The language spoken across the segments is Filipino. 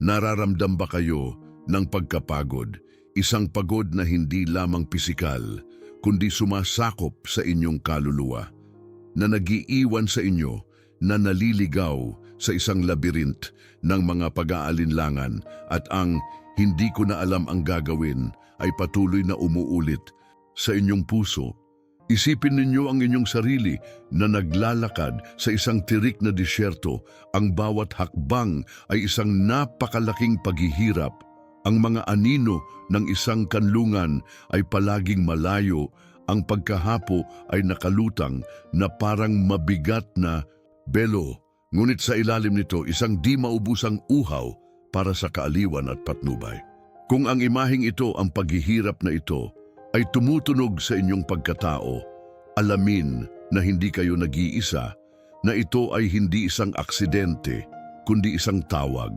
Nararamdam ba kayo ng pagkapagod? Isang pagod na hindi lamang pisikal, kundi sumasakop sa inyong kaluluwa, na nagiiwan sa inyo, na naliligaw sa isang labirint ng mga pag-aalinlangan at ang hindi ko na alam ang gagawin ay patuloy na umuulit sa inyong puso. Isipin ninyo ang inyong sarili na naglalakad sa isang tirik na disyerto. Ang bawat hakbang ay isang napakalaking paghihirap. Ang mga anino ng isang kanlungan ay palaging malayo. Ang pagkahapo ay nakalutang na parang mabigat na belo. Ngunit sa ilalim nito, isang di maubusang uhaw para sa kaaliwan at patnubay. Kung ang imaheng ito, ang paghihirap na ito, ay tumutunog sa inyong pagkatao, alamin na hindi kayo nag-iisa, na ito ay hindi isang aksidente, kundi isang tawag.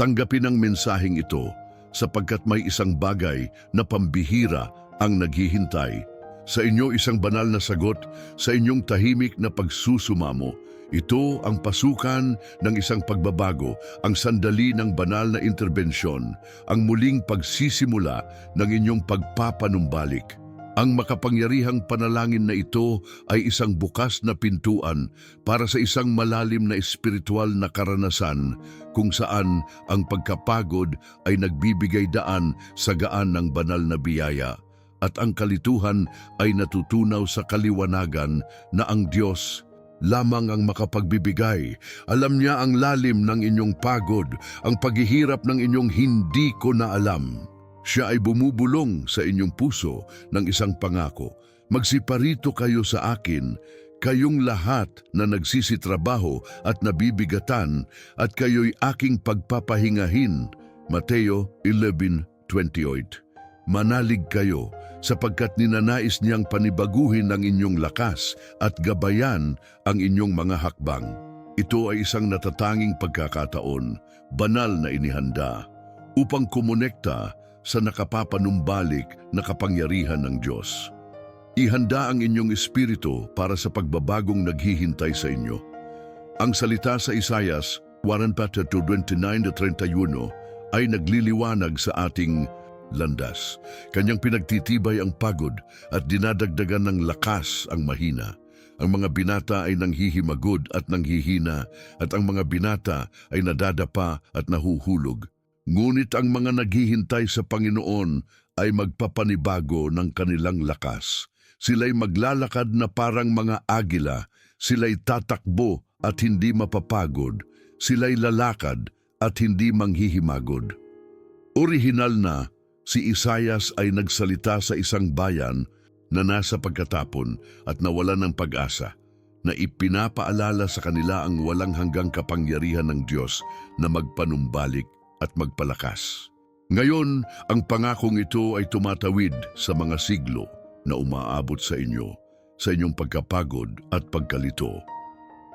Tanggapin ang mensaheng ito sapagkat may isang bagay na pambihira ang naghihintay. Sa inyo isang banal na sagot, sa inyong tahimik na pagsusumamo, ito ang pasukan ng isang pagbabago, ang sandali ng banal na interbensyon, ang muling pagsisimula ng inyong pagpapanumbalik. Ang makapangyarihang panalangin na ito ay isang bukas na pintuan para sa isang malalim na espiritual na karanasan kung saan ang pagkapagod ay nagbibigay daan sa gaan ng banal na biyaya at ang kalituhan ay natutunaw sa kaliwanagan na ang Diyos lamang ang makapagbibigay. Alam niya ang lalim ng inyong pagod, ang paghihirap ng inyong hindi ko na alam. Siya ay bumubulong sa inyong puso ng isang pangako. Magsiparito kayo sa akin, kayong lahat na nagsisitrabaho at nabibigatan, at kayo'y aking pagpapahingahin. Mateo 11.28 Manalig kayo sapagkat ninanais niyang panibaguhin ang inyong lakas at gabayan ang inyong mga hakbang. Ito ay isang natatanging pagkakataon, banal na inihanda, upang kumonekta sa nakapapanumbalik na kapangyarihan ng Diyos. Ihanda ang inyong espiritu para sa pagbabagong naghihintay sa inyo. Ang salita sa Isayas 1.29-31 ay nagliliwanag sa ating landas. Kanyang pinagtitibay ang pagod at dinadagdagan ng lakas ang mahina. Ang mga binata ay nanghihimagod at nanghihina at ang mga binata ay nadadapa at nahuhulog. Ngunit ang mga naghihintay sa Panginoon ay magpapanibago ng kanilang lakas. Sila'y maglalakad na parang mga agila, sila'y tatakbo at hindi mapapagod, sila'y lalakad at hindi manghihimagod. Orihinal na, si Isayas ay nagsalita sa isang bayan na nasa pagkatapon at nawala ng pag-asa, na ipinapaalala sa kanila ang walang hanggang kapangyarihan ng Diyos na magpanumbalik at magpalakas. Ngayon, ang pangakong ito ay tumatawid sa mga siglo na umaabot sa inyo, sa inyong pagkapagod at pagkalito.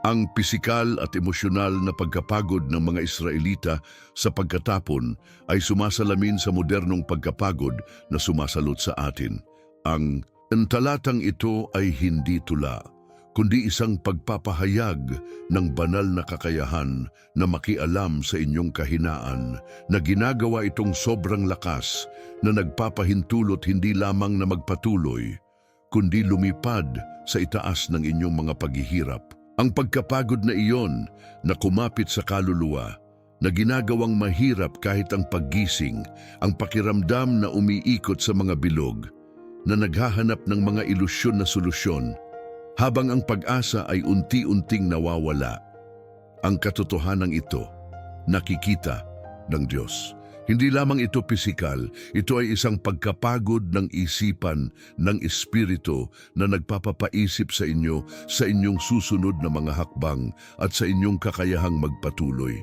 Ang pisikal at emosyonal na pagkapagod ng mga Israelita sa pagkatapon ay sumasalamin sa modernong pagkapagod na sumasalot sa atin. Ang talatang ito ay hindi tula, kundi isang pagpapahayag ng banal na kakayahan na makialam sa inyong kahinaan na ginagawa itong sobrang lakas na nagpapahintulot hindi lamang na magpatuloy, kundi lumipad sa itaas ng inyong mga paghihirap. Ang pagkapagod na iyon na kumapit sa kaluluwa, na ginagawang mahirap kahit ang paggising, ang pakiramdam na umiikot sa mga bilog, na naghahanap ng mga ilusyon na solusyon, habang ang pag-asa ay unti-unting nawawala. Ang katotohanan ito, nakikita ng Diyos. Hindi lamang ito pisikal, ito ay isang pagkapagod ng isipan, ng espiritu na nagpapapaisip sa inyo sa inyong susunod na mga hakbang at sa inyong kakayahang magpatuloy.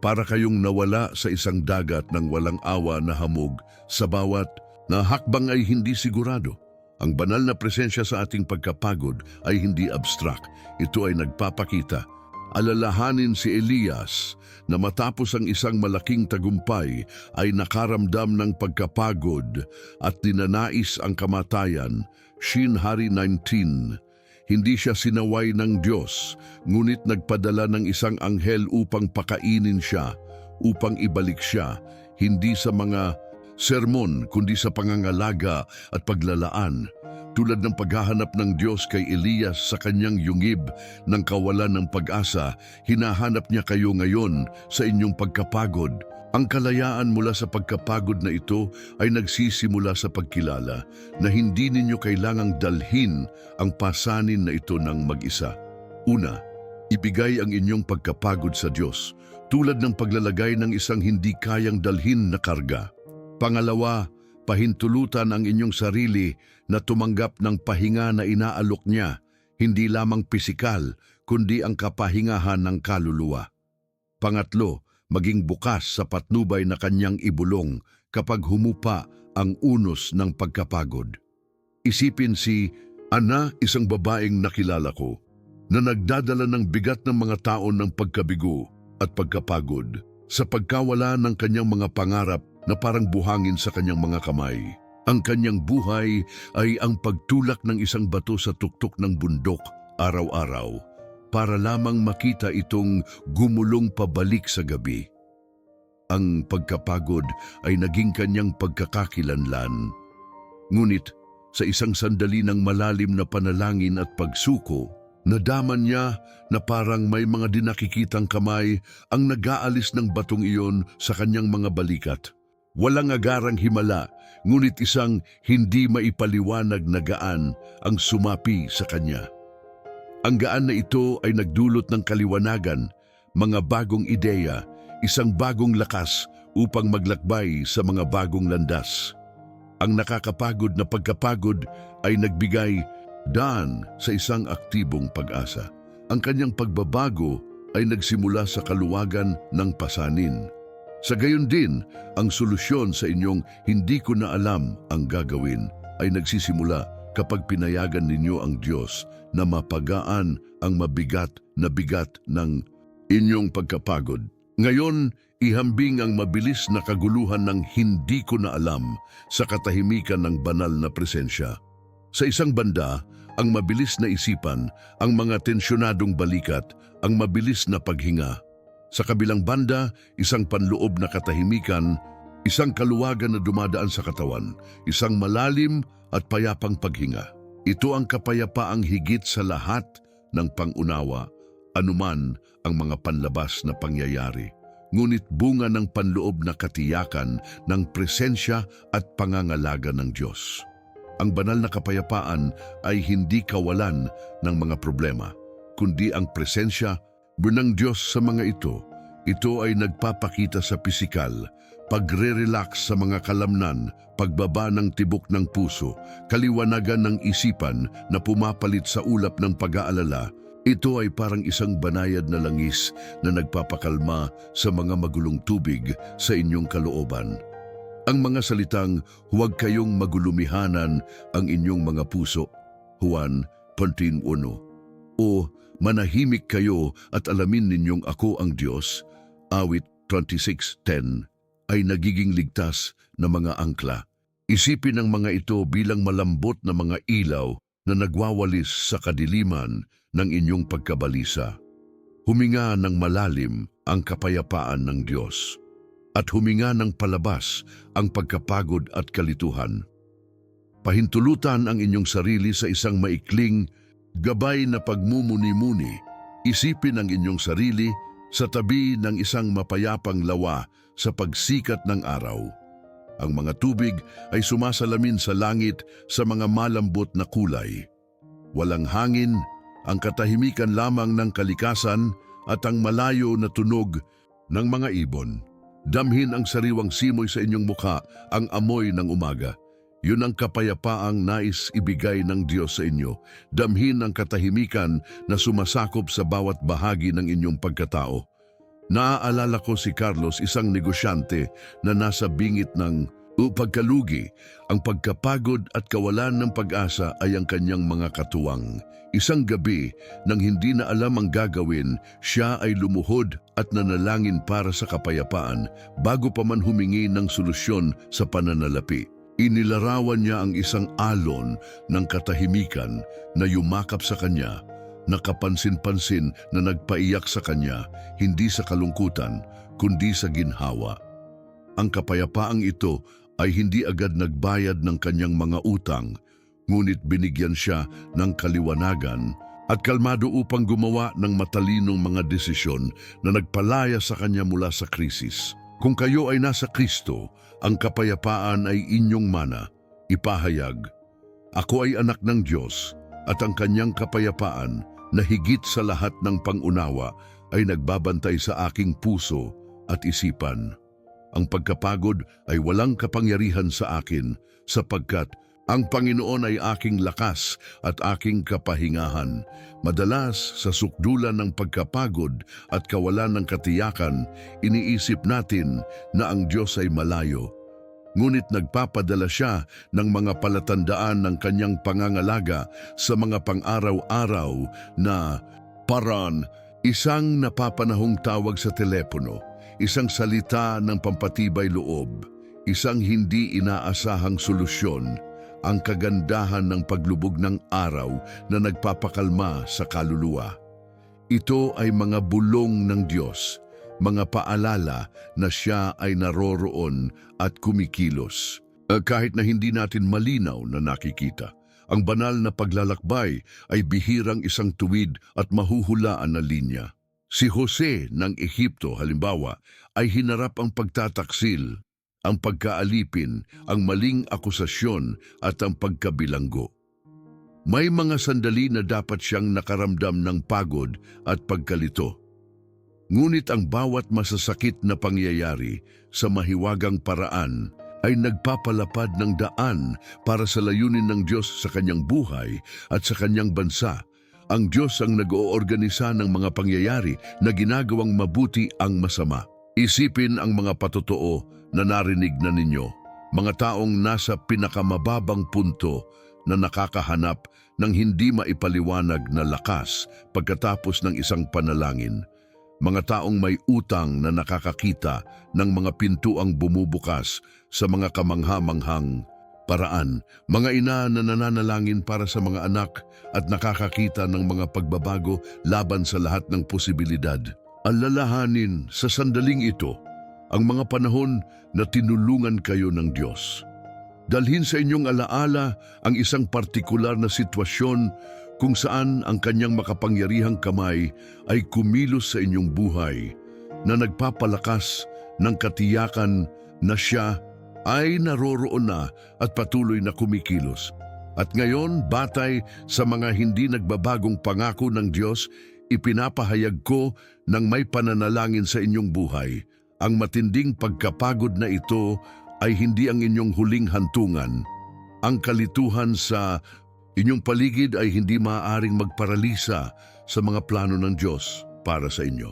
Para kayong nawala sa isang dagat ng walang awa na hamog sa bawat na hakbang ay hindi sigurado. Ang banal na presensya sa ating pagkapagod ay hindi abstract. Ito ay nagpapakita alalahanin si Elias na matapos ang isang malaking tagumpay ay nakaramdam ng pagkapagod at ninanais ang kamatayan, Shin Hari 19. Hindi siya sinaway ng Diyos, ngunit nagpadala ng isang anghel upang pakainin siya. upang ibalik siya hindi sa mga sermon kundi sa pangangalaga at paglalaan tulad ng paghahanap ng Diyos kay Elias sa kanyang yungib ng kawalan ng pag-asa, hinahanap niya kayo ngayon sa inyong pagkapagod. Ang kalayaan mula sa pagkapagod na ito ay nagsisimula sa pagkilala na hindi ninyo kailangang dalhin ang pasanin na ito ng mag-isa. Una, ibigay ang inyong pagkapagod sa Diyos tulad ng paglalagay ng isang hindi kayang dalhin na karga. Pangalawa, pahintulutan ang inyong sarili na tumanggap ng pahinga na inaalok niya, hindi lamang pisikal, kundi ang kapahingahan ng kaluluwa. Pangatlo, maging bukas sa patnubay na kanyang ibulong kapag humupa ang unos ng pagkapagod. Isipin si Ana, isang babaeng nakilala ko, na nagdadala ng bigat ng mga taon ng pagkabigo at pagkapagod sa pagkawala ng kanyang mga pangarap na parang buhangin sa kanyang mga kamay. Ang kanyang buhay ay ang pagtulak ng isang bato sa tuktok ng bundok araw-araw para lamang makita itong gumulong pabalik sa gabi. Ang pagkapagod ay naging kanyang pagkakakilanlan. Ngunit sa isang sandali ng malalim na panalangin at pagsuko, nadaman niya na parang may mga dinakikitang kamay ang nag-aalis ng batong iyon sa kanyang mga balikat. Walang agarang himala, ngunit isang hindi maipaliwanag na gaan ang sumapi sa kanya. Ang gaan na ito ay nagdulot ng kaliwanagan, mga bagong ideya, isang bagong lakas upang maglakbay sa mga bagong landas. Ang nakakapagod na pagkapagod ay nagbigay daan sa isang aktibong pag-asa. Ang kanyang pagbabago ay nagsimula sa kaluwagan ng pasanin. Sa gayon din, ang solusyon sa inyong hindi ko na alam ang gagawin ay nagsisimula kapag pinayagan ninyo ang Diyos na mapagaan ang mabigat na bigat ng inyong pagkapagod. Ngayon, ihambing ang mabilis na kaguluhan ng hindi ko na alam sa katahimikan ng banal na presensya. Sa isang banda, ang mabilis na isipan, ang mga tensyonadong balikat, ang mabilis na paghinga. Sa kabilang banda, isang panloob na katahimikan, isang kaluwagan na dumadaan sa katawan, isang malalim at payapang paghinga. Ito ang kapayapaang higit sa lahat ng pangunawa, anuman ang mga panlabas na pangyayari. Ngunit bunga ng panloob na katiyakan ng presensya at pangangalaga ng Diyos. Ang banal na kapayapaan ay hindi kawalan ng mga problema, kundi ang presensya ng Diyos sa mga ito. Ito ay nagpapakita sa pisikal, pagre-relax sa mga kalamnan, pagbaba ng tibok ng puso, kaliwanagan ng isipan na pumapalit sa ulap ng pag-aalala. Ito ay parang isang banayad na langis na nagpapakalma sa mga magulong tubig sa inyong kalooban. Ang mga salitang, huwag kayong magulumihanan ang inyong mga puso, Juan 14.1 o manahimik kayo at alamin ninyong ako ang Diyos, awit 26.10, ay nagiging ligtas na mga angkla. Isipin ang mga ito bilang malambot na mga ilaw na nagwawalis sa kadiliman ng inyong pagkabalisa. Huminga ng malalim ang kapayapaan ng Diyos at huminga ng palabas ang pagkapagod at kalituhan. Pahintulutan ang inyong sarili sa isang maikling Gabay na pagmumuni-muni, isipin ang inyong sarili sa tabi ng isang mapayapang lawa sa pagsikat ng araw. Ang mga tubig ay sumasalamin sa langit sa mga malambot na kulay. Walang hangin, ang katahimikan lamang ng kalikasan at ang malayo na tunog ng mga ibon. Damhin ang sariwang simoy sa inyong mukha, ang amoy ng umaga. Yun ang kapayapaang nais ibigay ng Diyos sa inyo. Damhin ang katahimikan na sumasakop sa bawat bahagi ng inyong pagkatao. Naaalala ko si Carlos, isang negosyante na nasa bingit ng pagkalugi. Ang pagkapagod at kawalan ng pag-asa ay ang kanyang mga katuwang. Isang gabi, nang hindi na alam ang gagawin, siya ay lumuhod at nanalangin para sa kapayapaan bago pa man humingi ng solusyon sa pananalapi. Inilarawan niya ang isang alon ng katahimikan na yumakap sa kanya, nakapansin-pansin na nagpaiyak sa kanya, hindi sa kalungkutan, kundi sa ginhawa. Ang kapayapaang ito ay hindi agad nagbayad ng kanyang mga utang, ngunit binigyan siya ng kaliwanagan at kalmado upang gumawa ng matalinong mga desisyon na nagpalaya sa kanya mula sa krisis. Kung kayo ay nasa Kristo, ang kapayapaan ay inyong mana, ipahayag. Ako ay anak ng Diyos at ang kanyang kapayapaan na higit sa lahat ng pangunawa ay nagbabantay sa aking puso at isipan. Ang pagkapagod ay walang kapangyarihan sa akin sapagkat ang Panginoon ay aking lakas at aking kapahingahan. Madalas sa sukdulan ng pagkapagod at kawalan ng katiyakan, iniisip natin na ang Diyos ay malayo. Ngunit nagpapadala siya ng mga palatandaan ng kanyang pangangalaga sa mga pang-araw-araw na paran, isang napapanahong tawag sa telepono, isang salita ng pampatibay loob, isang hindi inaasahang solusyon, ang kagandahan ng paglubog ng araw na nagpapakalma sa kaluluwa. Ito ay mga bulong ng Diyos, mga paalala na siya ay naroroon at kumikilos. Eh, Kahit na hindi natin malinaw na nakikita, ang banal na paglalakbay ay bihirang isang tuwid at mahuhulaan na linya. Si Jose ng Ehipto halimbawa ay hinarap ang pagtataksil, ang pagkaalipin, ang maling akusasyon at ang pagkabilanggo. May mga sandali na dapat siyang nakaramdam ng pagod at pagkalito. Ngunit ang bawat masasakit na pangyayari sa mahiwagang paraan ay nagpapalapad ng daan para sa layunin ng Diyos sa kanyang buhay at sa kanyang bansa. Ang Diyos ang nag-oorganisa ng mga pangyayari na ginagawang mabuti ang masama. Isipin ang mga patotoo na narinig na ninyo, mga taong nasa pinakamababang punto na nakakahanap ng hindi maipaliwanag na lakas pagkatapos ng isang panalangin. Mga taong may utang na nakakakita ng mga pintuang bumubukas sa mga kamangha-manghang paraan. Mga ina na nananalangin para sa mga anak at nakakakita ng mga pagbabago laban sa lahat ng posibilidad. Alalahanin sa sandaling ito ang mga panahon na tinulungan kayo ng Diyos. Dalhin sa inyong alaala ang isang partikular na sitwasyon kung saan ang kanyang makapangyarihang kamay ay kumilos sa inyong buhay na nagpapalakas ng katiyakan na siya ay naroroon na at patuloy na kumikilos. At ngayon, batay sa mga hindi nagbabagong pangako ng Diyos, ipinapahayag ko ng may pananalangin sa inyong buhay. Ang matinding pagkapagod na ito ay hindi ang inyong huling hantungan. Ang kalituhan sa inyong paligid ay hindi maaaring magparalisa sa mga plano ng Diyos para sa inyo.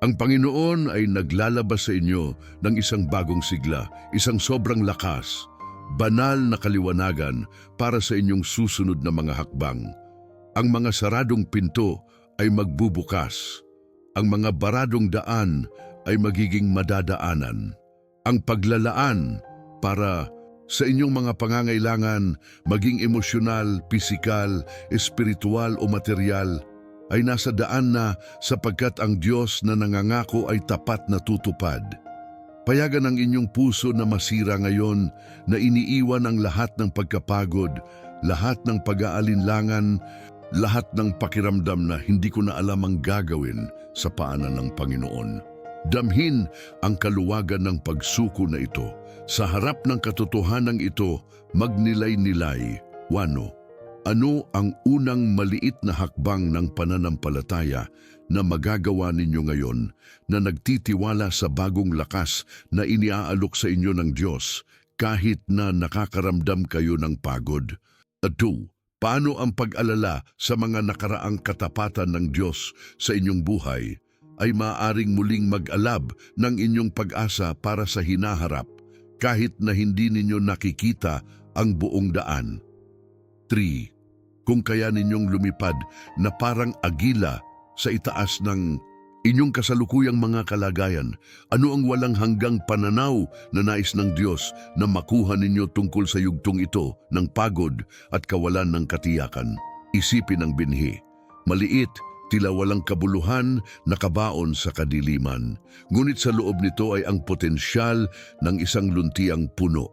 Ang Panginoon ay naglalabas sa inyo ng isang bagong sigla, isang sobrang lakas, banal na kaliwanagan para sa inyong susunod na mga hakbang. Ang mga saradong pinto ay magbubukas. Ang mga baradong daan ay magiging madadaanan. Ang paglalaan para sa inyong mga pangangailangan, maging emosyonal, pisikal, espiritual o material, ay nasa daan na sapagkat ang Diyos na nangangako ay tapat na tutupad. Payagan ang inyong puso na masira ngayon na iniiwan ang lahat ng pagkapagod, lahat ng pag-aalinlangan, lahat ng pakiramdam na hindi ko na alam ang gagawin sa paanan ng Panginoon. Damhin ang kaluwagan ng pagsuko na ito. Sa harap ng katotohanan ito, magnilay-nilay, wano. Ano ang unang maliit na hakbang ng pananampalataya na magagawa ninyo ngayon na nagtitiwala sa bagong lakas na iniaalok sa inyo ng Diyos kahit na nakakaramdam kayo ng pagod? At two, paano ang pag-alala sa mga nakaraang katapatan ng Diyos sa inyong buhay ay maaring muling mag-alab ng inyong pag-asa para sa hinaharap kahit na hindi ninyo nakikita ang buong daan? 3. Kung kaya ninyong lumipad na parang agila sa itaas ng inyong kasalukuyang mga kalagayan, ano ang walang hanggang pananaw na nais ng Diyos na makuha ninyo tungkol sa yugtong ito ng pagod at kawalan ng katiyakan? Isipin ang binhi. Maliit tila walang kabuluhan nakabaon sa kadiliman. Ngunit sa loob nito ay ang potensyal ng isang luntiang puno.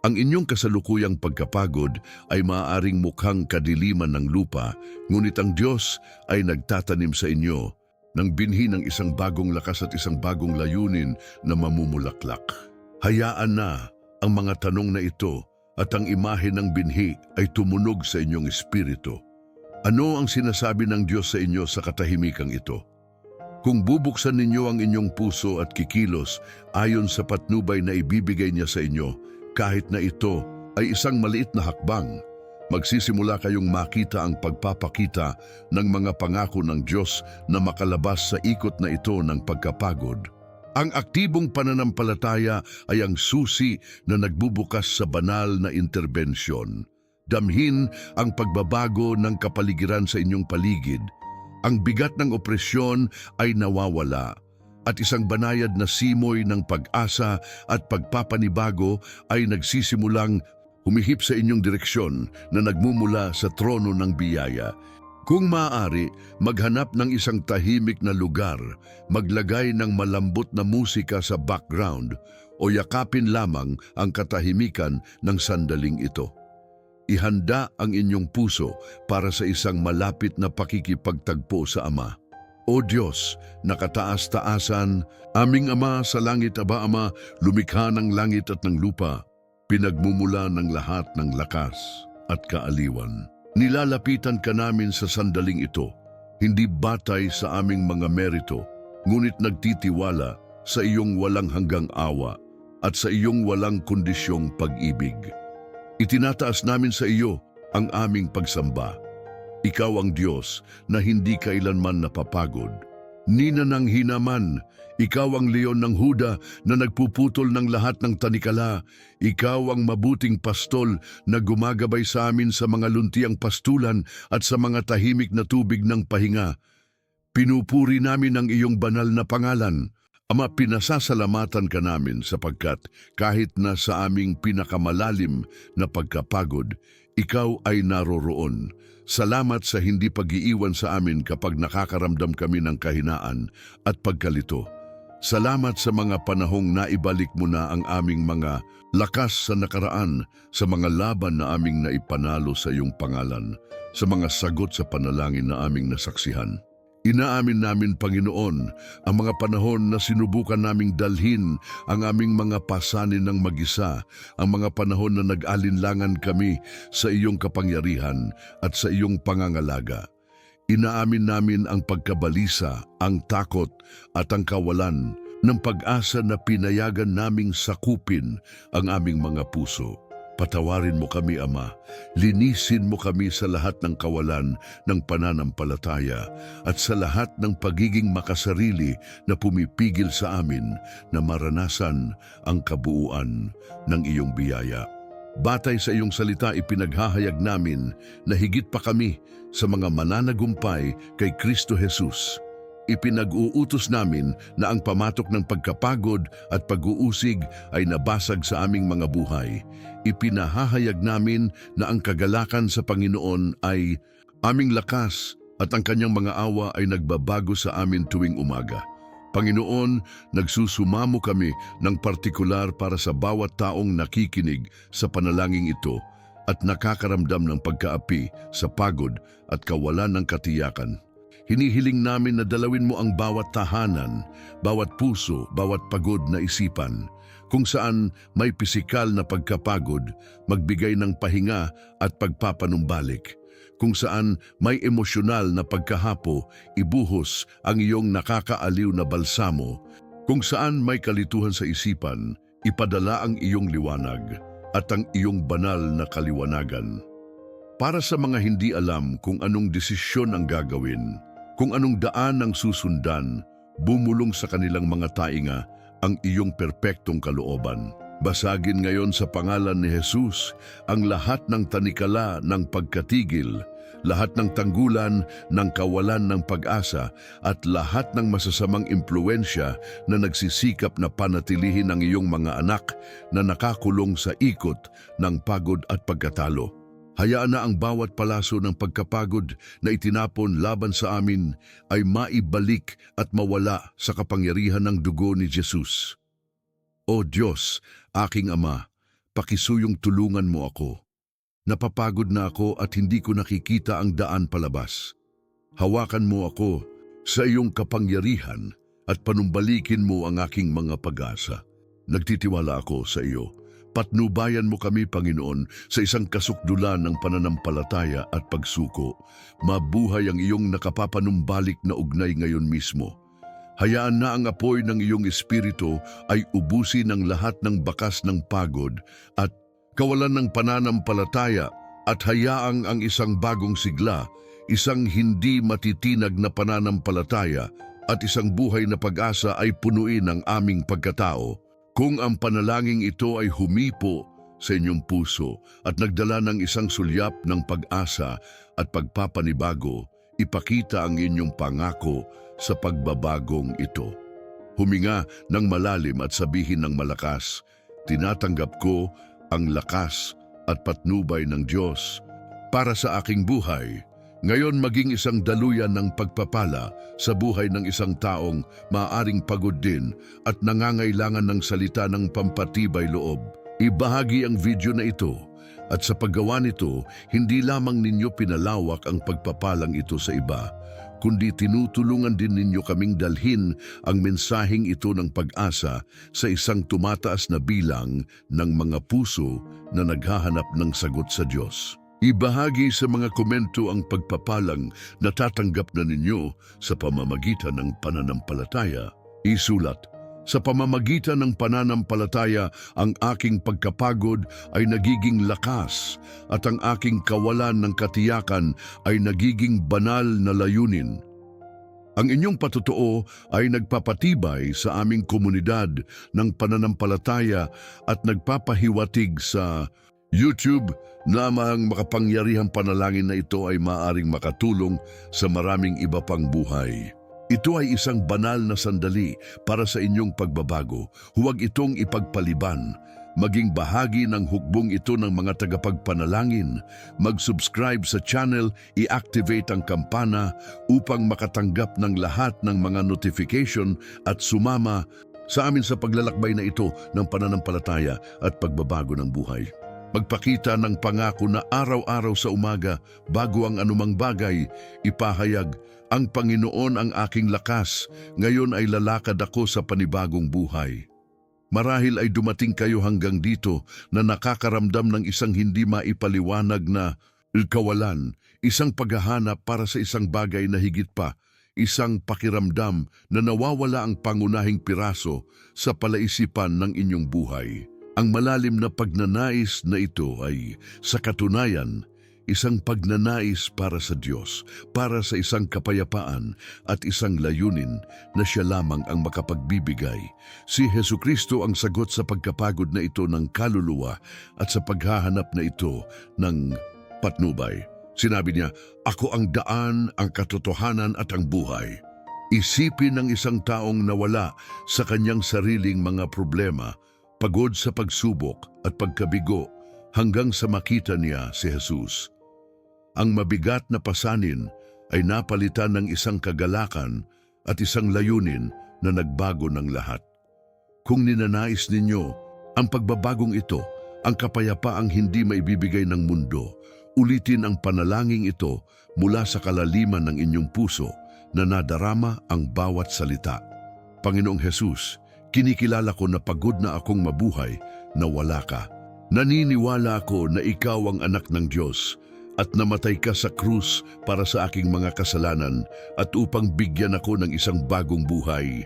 Ang inyong kasalukuyang pagkapagod ay maaaring mukhang kadiliman ng lupa, ngunit ang Diyos ay nagtatanim sa inyo ng binhi ng isang bagong lakas at isang bagong layunin na mamumulaklak. Hayaan na ang mga tanong na ito at ang imahe ng binhi ay tumunog sa inyong espiritu. Ano ang sinasabi ng Diyos sa inyo sa katahimikang ito? Kung bubuksan ninyo ang inyong puso at kikilos ayon sa patnubay na ibibigay niya sa inyo, kahit na ito ay isang maliit na hakbang, magsisimula kayong makita ang pagpapakita ng mga pangako ng Diyos na makalabas sa ikot na ito ng pagkapagod. Ang aktibong pananampalataya ay ang susi na nagbubukas sa banal na interbensyon. Damhin ang pagbabago ng kapaligiran sa inyong paligid. Ang bigat ng opresyon ay nawawala at isang banayad na simoy ng pag-asa at pagpapanibago ay nagsisimulang humihip sa inyong direksyon na nagmumula sa trono ng biyaya. Kung maaari, maghanap ng isang tahimik na lugar, maglagay ng malambot na musika sa background o yakapin lamang ang katahimikan ng sandaling ito. Ihanda ang inyong puso para sa isang malapit na pakikipagtagpo sa Ama. O Diyos, nakataas-taasan, aming Ama sa langit, Aba Ama, lumikha ng langit at ng lupa, pinagmumula ng lahat ng lakas at kaaliwan. Nilalapitan ka namin sa sandaling ito, hindi batay sa aming mga merito, ngunit nagtitiwala sa iyong walang hanggang awa at sa iyong walang kondisyong pag-ibig. Itinataas namin sa iyo ang aming pagsamba. Ikaw ang Diyos na hindi kailanman napapagod. Nina ng hinaman, ikaw ang leon ng Huda na nagpuputol ng lahat ng tanikala. Ikaw ang mabuting pastol na gumagabay sa amin sa mga luntiang pastulan at sa mga tahimik na tubig ng pahinga. Pinupuri namin ang iyong banal na pangalan. Ama, pinasasalamatan ka namin sapagkat kahit na sa aming pinakamalalim na pagkapagod, ikaw ay naroroon. Salamat sa hindi pag-iiwan sa amin kapag nakakaramdam kami ng kahinaan at pagkalito. Salamat sa mga panahong naibalik mo na ang aming mga lakas sa nakaraan, sa mga laban na aming naipanalo sa iyong pangalan, sa mga sagot sa panalangin na aming nasaksihan. Inaamin namin, Panginoon, ang mga panahon na sinubukan naming dalhin ang aming mga pasanin ng mag-isa, ang mga panahon na nag-alinlangan kami sa iyong kapangyarihan at sa iyong pangangalaga. Inaamin namin ang pagkabalisa, ang takot at ang kawalan ng pag-asa na pinayagan naming sakupin ang aming mga puso. Patawarin mo kami, Ama. Linisin mo kami sa lahat ng kawalan ng pananampalataya at sa lahat ng pagiging makasarili na pumipigil sa amin na maranasan ang kabuuan ng iyong biyaya. Batay sa iyong salita ipinaghahayag namin na higit pa kami sa mga mananagumpay kay Kristo Jesus ipinag-uutos namin na ang pamatok ng pagkapagod at pag-uusig ay nabasag sa aming mga buhay. Ipinahahayag namin na ang kagalakan sa Panginoon ay aming lakas at ang kanyang mga awa ay nagbabago sa amin tuwing umaga. Panginoon, nagsusumamo kami ng partikular para sa bawat taong nakikinig sa panalangin ito at nakakaramdam ng pagkaapi sa pagod at kawalan ng katiyakan. Hinihiling namin na dalawin mo ang bawat tahanan, bawat puso, bawat pagod na isipan. Kung saan may pisikal na pagkapagod, magbigay ng pahinga at pagpapanumbalik. Kung saan may emosyonal na pagkahapo, ibuhos ang iyong nakakaaliw na balsamo. Kung saan may kalituhan sa isipan, ipadala ang iyong liwanag at ang iyong banal na kaliwanagan. Para sa mga hindi alam kung anong desisyon ang gagawin, kung anong daan ang susundan, bumulong sa kanilang mga tainga ang iyong perpektong kalooban. Basagin ngayon sa pangalan ni Jesus ang lahat ng tanikala ng pagkatigil, lahat ng tanggulan ng kawalan ng pag-asa at lahat ng masasamang impluensya na nagsisikap na panatilihin ang iyong mga anak na nakakulong sa ikot ng pagod at pagkatalo. Hayaan na ang bawat palaso ng pagkapagod na itinapon laban sa amin ay maibalik at mawala sa kapangyarihan ng dugo ni Jesus. O Diyos, aking Ama, pakisuyong tulungan mo ako. Napapagod na ako at hindi ko nakikita ang daan palabas. Hawakan mo ako sa iyong kapangyarihan at panumbalikin mo ang aking mga pag-asa. Nagtitiwala ako sa iyo. Patnubayan mo kami, Panginoon, sa isang kasukdulan ng pananampalataya at pagsuko. Mabuhay ang iyong nakapapanumbalik na ugnay ngayon mismo. Hayaan na ang apoy ng iyong espiritu ay ubusin ang lahat ng bakas ng pagod at kawalan ng pananampalataya at hayaang ang isang bagong sigla, isang hindi matitinag na pananampalataya at isang buhay na pag-asa ay punuin ang aming pagkatao. Kung ang panalangin ito ay humipo sa inyong puso at nagdala ng isang sulyap ng pag-asa at pagpapanibago, ipakita ang inyong pangako sa pagbabagong ito. Huminga ng malalim at sabihin ng malakas, tinatanggap ko ang lakas at patnubay ng Diyos para sa aking buhay. Ngayon maging isang daluyan ng pagpapala sa buhay ng isang taong maaring pagod din at nangangailangan ng salita ng pampatibay loob. Ibahagi ang video na ito at sa paggawa nito, hindi lamang ninyo pinalawak ang pagpapalang ito sa iba, kundi tinutulungan din ninyo kaming dalhin ang mensaheng ito ng pag-asa sa isang tumataas na bilang ng mga puso na naghahanap ng sagot sa Diyos. Ibahagi sa mga komento ang pagpapalang natatanggap na ninyo sa pamamagitan ng pananampalataya. Isulat, sa pamamagitan ng pananampalataya, ang aking pagkapagod ay nagiging lakas at ang aking kawalan ng katiyakan ay nagiging banal na layunin. Ang inyong patutuo ay nagpapatibay sa aming komunidad ng pananampalataya at nagpapahiwatig sa YouTube na ang makapangyarihang panalangin na ito ay maaring makatulong sa maraming iba pang buhay. Ito ay isang banal na sandali para sa inyong pagbabago. Huwag itong ipagpaliban. Maging bahagi ng hukbong ito ng mga tagapagpanalangin. Mag-subscribe sa channel, i-activate ang kampana upang makatanggap ng lahat ng mga notification at sumama sa amin sa paglalakbay na ito ng pananampalataya at pagbabago ng buhay. Magpakita ng pangako na araw-araw sa umaga, bago ang anumang bagay, ipahayag, ang Panginoon ang aking lakas, ngayon ay lalakad ako sa panibagong buhay. Marahil ay dumating kayo hanggang dito na nakakaramdam ng isang hindi maipaliwanag na kawalan, isang paghahanap para sa isang bagay na higit pa, isang pakiramdam na nawawala ang pangunahing piraso sa palaisipan ng inyong buhay. Ang malalim na pagnanais na ito ay, sa katunayan, isang pagnanais para sa Diyos, para sa isang kapayapaan at isang layunin na siya lamang ang makapagbibigay. Si Heso Kristo ang sagot sa pagkapagod na ito ng kaluluwa at sa paghahanap na ito ng patnubay. Sinabi niya, Ako ang daan, ang katotohanan at ang buhay. Isipin ng isang taong nawala sa kanyang sariling mga problema, pagod sa pagsubok at pagkabigo hanggang sa makita niya si Jesus. Ang mabigat na pasanin ay napalitan ng isang kagalakan at isang layunin na nagbago ng lahat. Kung ninanais ninyo ang pagbabagong ito, ang kapayapaang hindi maibibigay ng mundo, ulitin ang panalangin ito mula sa kalaliman ng inyong puso na nadarama ang bawat salita. Panginoong Hesus, Kinikilala ko na pagod na akong mabuhay na wala ka. Naniniwala ako na ikaw ang anak ng Diyos at namatay ka sa krus para sa aking mga kasalanan at upang bigyan ako ng isang bagong buhay.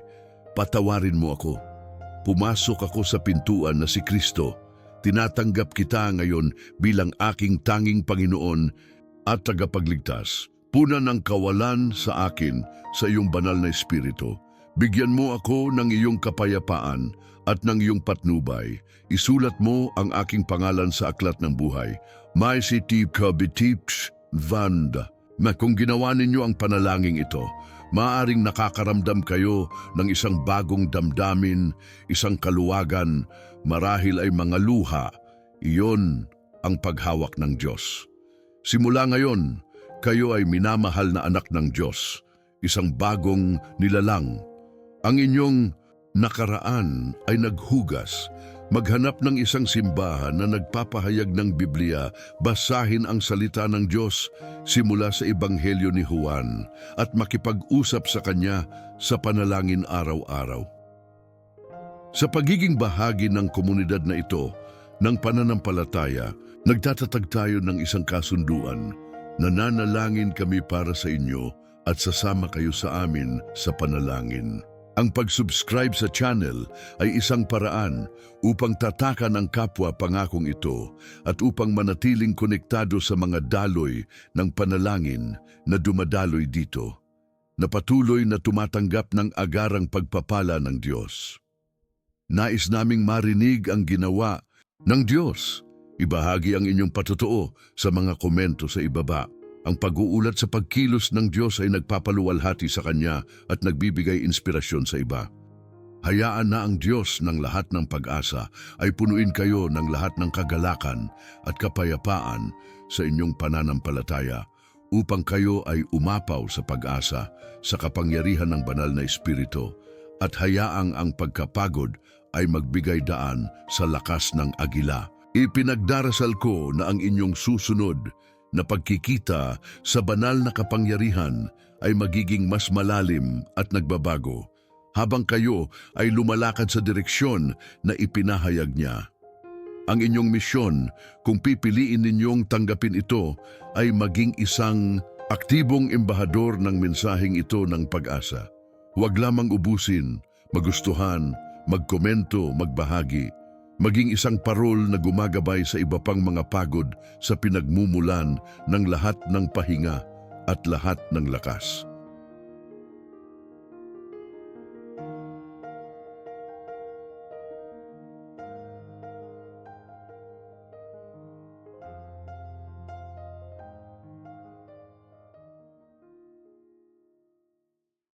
Patawarin mo ako. Pumasok ako sa pintuan na si Kristo. Tinatanggap kita ngayon bilang aking tanging Panginoon at tagapagligtas. Puna ng kawalan sa akin sa iyong banal na espiritu. Bigyan mo ako ng iyong kapayapaan at ng iyong patnubay. Isulat mo ang aking pangalan sa aklat ng buhay. May si Kabitips Vanda. Kung ginawa ninyo ang panalangin ito, maaring nakakaramdam kayo ng isang bagong damdamin, isang kaluwagan, marahil ay mga luha. Iyon ang paghawak ng Diyos. Simula ngayon, kayo ay minamahal na anak ng Diyos, isang bagong nilalang. Ang inyong nakaraan ay naghugas. Maghanap ng isang simbahan na nagpapahayag ng Biblia, basahin ang salita ng Diyos simula sa Ebanghelyo ni Juan at makipag-usap sa Kanya sa panalangin araw-araw. Sa pagiging bahagi ng komunidad na ito, ng pananampalataya, nagtatatag tayo ng isang kasunduan. Nananalangin kami para sa inyo at sasama kayo sa amin sa panalangin. Ang pag-subscribe sa channel ay isang paraan upang tatakan ang kapwa pangakong ito at upang manatiling konektado sa mga daloy ng panalangin na dumadaloy dito, na patuloy na tumatanggap ng agarang pagpapala ng Diyos. Nais naming marinig ang ginawa ng Diyos. Ibahagi ang inyong patotoo sa mga komento sa ibaba. Ang pag-uulat sa pagkilos ng Diyos ay nagpapaluwalhati sa Kanya at nagbibigay inspirasyon sa iba. Hayaan na ang Diyos ng lahat ng pag-asa ay punuin kayo ng lahat ng kagalakan at kapayapaan sa inyong pananampalataya upang kayo ay umapaw sa pag-asa sa kapangyarihan ng banal na Espiritu at hayaang ang pagkapagod ay magbigay daan sa lakas ng agila. Ipinagdarasal ko na ang inyong susunod na pagkikita sa banal na kapangyarihan ay magiging mas malalim at nagbabago habang kayo ay lumalakad sa direksyon na ipinahayag niya. Ang inyong misyon, kung pipiliin ninyong tanggapin ito, ay maging isang aktibong embahador ng mensaheng ito ng pag-asa. Huwag lamang ubusin, magustuhan, magkomento, magbahagi, maging isang parol na gumagabay sa iba pang mga pagod sa pinagmumulan ng lahat ng pahinga at lahat ng lakas.